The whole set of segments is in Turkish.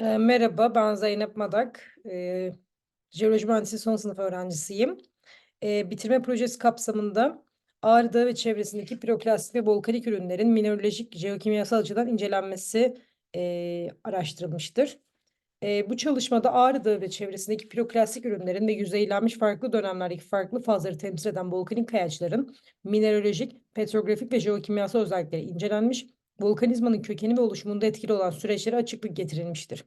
Eee, merhaba, ben Zeynep Madak. Eee, jeoloji mühendisliği son sınıf öğrencisiyim. Eee, bitirme projesi kapsamında Ağrı Dağı ve çevresindeki piroklastik ve volkanik ürünlerin mineralojik, jeokimyasal açıdan incelenmesi eee, araştırılmıştır. Eee, bu çalışmada Ağrı Dağı ve çevresindeki piroklastik ürünlerin ve yüzeylenmiş farklı dönemlerdeki farklı fazları temsil eden volkanik kayaçların mineralojik, petrografik ve jeokimyasal özellikleri incelenmiş, volkanizmanın kökeni ve oluşumunda etkili olan süreçlere açıklık getirilmiştir.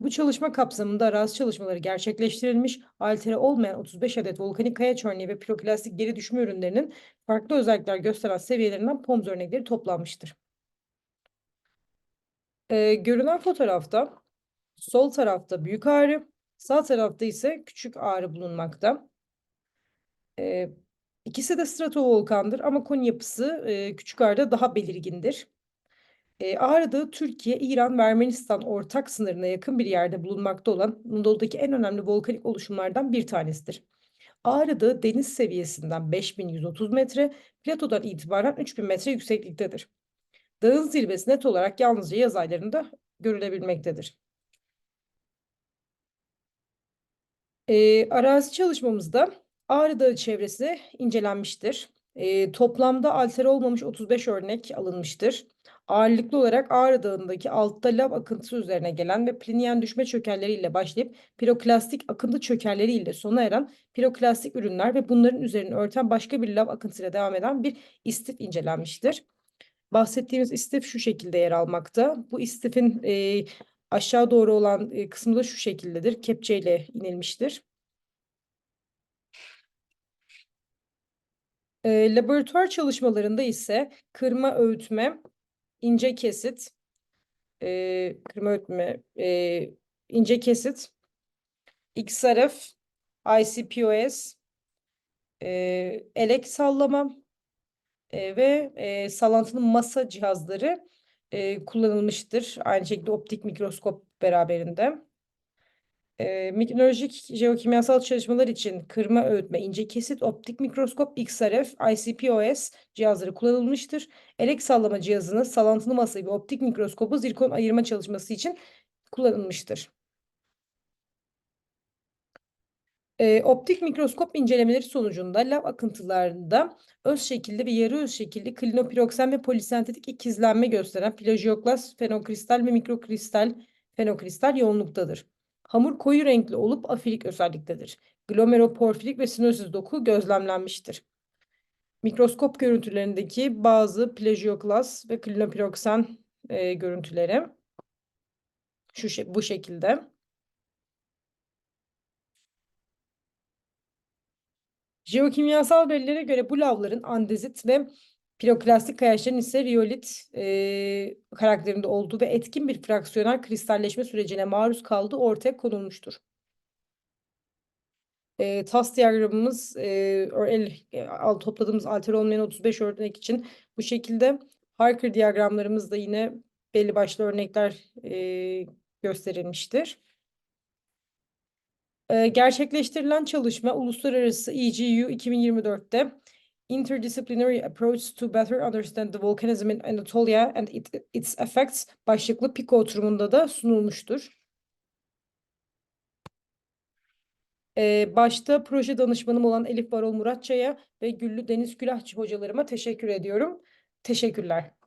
Bu çalışma kapsamında arazi çalışmaları gerçekleştirilmiş, altere olmayan 35 adet volkanik kayaç örneği ve piroklastik geri düşme ürünlerinin farklı özellikler gösteren seviyelerinden POMZ örnekleri toplanmıştır. Ee, görünen fotoğrafta sol tarafta büyük ağrı, sağ tarafta ise küçük ağrı bulunmakta. Ee, ikisi de stratovolkandır ama koni yapısı e, küçük ağrıda daha belirgindir. E, Ağrı Dağı Türkiye, İran Ermenistan ortak sınırına yakın bir yerde bulunmakta olan Anadolu'daki en önemli volkanik oluşumlardan bir tanesidir. Ağrı Dağı deniz seviyesinden 5130 metre, platodan itibaren 3000 metre yüksekliktedir. Dağın zirvesi net olarak yalnızca yaz aylarında görülebilmektedir. E, arazi çalışmamızda Ağrı Dağı çevresi incelenmiştir. E, toplamda alter olmamış 35 örnek alınmıştır. Ağırlıklı olarak Ağrı Dağı'ndaki altta lav akıntısı üzerine gelen ve Plinyen düşme çökerleriyle başlayıp piroklastik akıntı çökerleriyle sona eren piroklastik ürünler ve bunların üzerini örten başka bir lav akıntısıyla devam eden bir istif incelenmiştir. Bahsettiğimiz istif şu şekilde yer almakta. Bu istifin e, aşağı doğru olan e, kısmı da şu şekildedir. Kepçeyle inilmiştir. E, laboratuvar çalışmalarında ise kırma öğütme, ince kesit, e, kırma öğütme, e, ince kesit, XRF, ICPOS, e, elek sallama e, ve e, sallantılı masa cihazları e, kullanılmıştır. Aynı şekilde optik mikroskop beraberinde. E, mikronolojik jeokimyasal çalışmalar için kırma öğütme, ince kesit, optik mikroskop, XRF, ICPOS cihazları kullanılmıştır. Elek sallama cihazını, sallantılı masayı ve optik mikroskobu zirkon ayırma çalışması için kullanılmıştır. E, optik mikroskop incelemeleri sonucunda lav akıntılarında öz şekilde ve yarı öz şekilde klinopiroksen ve polisentetik ikizlenme gösteren plajioklas, fenokristal ve mikrokristal fenokristal yoğunluktadır. Hamur koyu renkli olup afilik özelliktedir. Glomeroporfirik ve sinüsiz doku gözlemlenmiştir. Mikroskop görüntülerindeki bazı plajioklas ve klinopiroksen e, görüntüleri şu bu şekilde. Jeokimyasal verilere göre bu lavların andezit ve piroklastik kayaçların ise riyolit e, karakterinde olduğu ve etkin bir fraksiyonel kristalleşme sürecine maruz kaldığı ortaya konulmuştur. E, TAS diyagramımız e, el, e, topladığımız alter olmayan 35 örnek için bu şekilde. Harker diyagramlarımızda yine belli başlı örnekler e, gösterilmiştir. Ee, gerçekleştirilen çalışma uluslararası EGU 2024'te Interdisciplinary Approach to Better Understand the Volcanism in Anatolia and it, Its Effects başlıklı PICO oturumunda da sunulmuştur. Ee, başta proje danışmanım olan Elif Barol Muratçaya ve Güllü Deniz Külahçı hocalarıma teşekkür ediyorum. Teşekkürler.